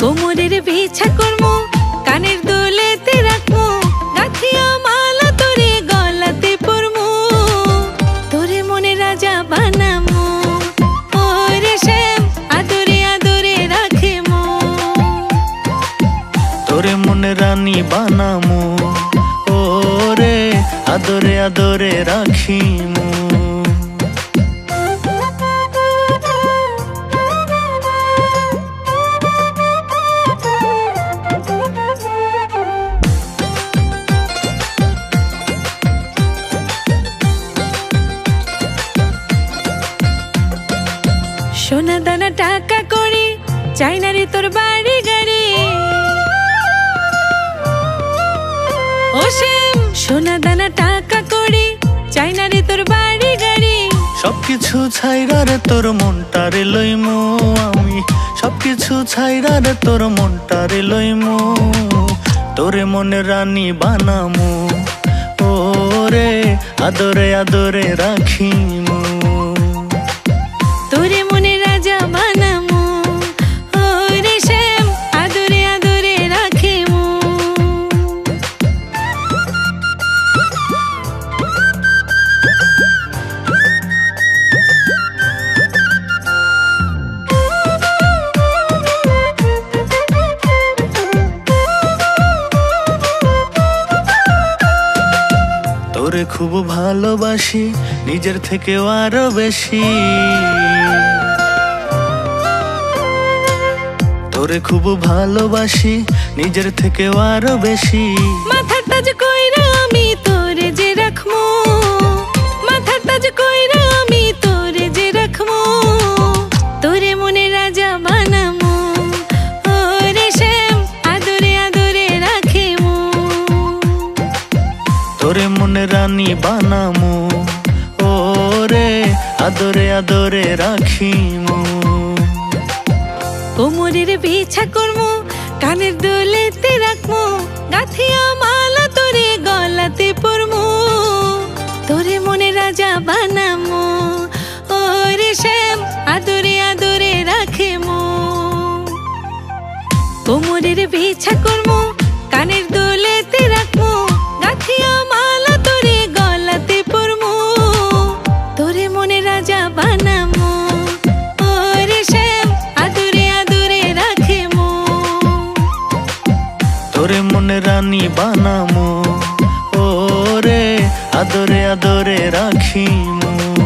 কোমরের বিছা করমু, কানের দুলেতে রাখমু, গাথিয়া মালা তোরে গলাতে পরমু। তোরে মনে রাজা বানামু, ওরে শ্যাম আদরে আদরে রাখেমু। তোরে মনে রানী বানামু, ওরে আদরে আদরে রাখিমু। সোনা দানা টাকা করে, চাই না রে তোর বাড়ি গাড়ি। ও শ্যাম সোনা দানা টাকা করে, চাই না রে তোর বাড়ি গাড়ি। সবকিছু ছাইরা রে তোর মনটারে লইমু আমি। সবকিছু ছাইরা রে তোর মনটারে লইমু, তোরে মনে রানী বানামু। ওরে আদরে আদরে রাখিমু। তোরে খুব ভালোবাসি, নিজের থেকেও আরও বেশি। তোরে খুব ভালোবাসি, নিজের থেকে আরও বেশি। মাথা তাজ কইরা আমি তোরে যে রাখমু, মাথার তাজ রানী বানামু। ওরে আদরে আদরে রাখিমু। কোমরের বিছা করমু, কানের দুলেতে রাখমু, গাথিয়া মালা তোরে গলাতে পরমু। তোরে মনে রাজা বানামু, ওরে শ্যাম আদরে আদরে রাখেমু। কোমরের বিছা করমু রানী ও ওরে আদরে আদরে রাখিমু।